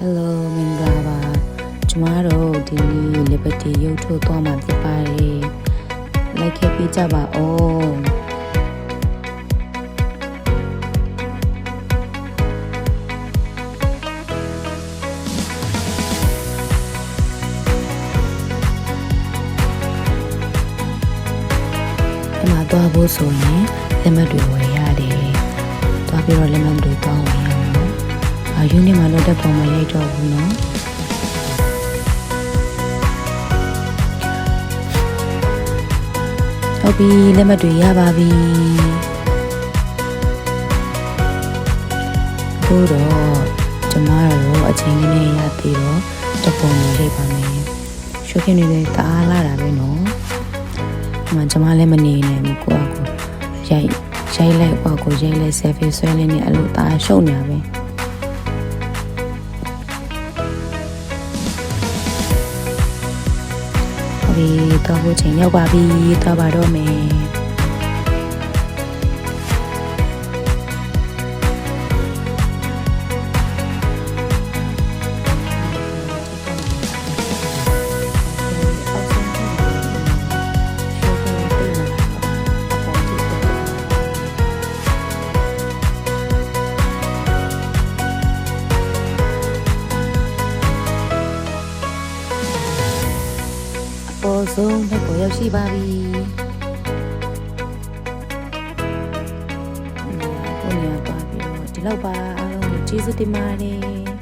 Hello မင်္ဂလာပါကျမတို့ဒီနေ့ Liberty ရုပ်ထုတ်သွားမှာဖြစ်ပါတယ်လိုက်ခဲ့ပေးကြပါဦးဒီမှာသွားဖို့ဆိုရင်လက်မှတ်တွေဝယ်ရတယ်။သွားပြီးတော့လက်မှတ်တွေတောင်းဝယ်ရမ ယ်။အာယူနစ်မှာတော့တက်ပုံမရိုက်တော့ဘူးနော်။ဟုတ်ပြီလက်မှတ်တွေရပါပြီ။အခုတော့ကျမတို့အချိန်လေးနဲ့ရသေးတော့တက်ပုံလေးရိုက်ပါမယ်။ရှုပ်ခင်တွေလည်းတအားလာတာပဲနော်။အမှကျမလည်းမနေနိုင်ဘူးကိုယ့်အကိုရိုက်ရိုက်လိုက်ကိုယ့်အကိုရိုက်လိုက်ဆယ်ဖေးဆွဲလေးနဲ့အဲ့လိုတအားရှုပ်နေတာပဲ ပြီတော့ဖို့ချိန်ရောက်ပါပြီတော့ပါတော့မယ် ပေါ်ဆုံးတော့ပေါ်ရောက်ရှိပါပြီကိုနေရာပါပြီးတော့ဒီလောက်ပါအားလုံးကိုကျေးဇူးတင်ပါတယ်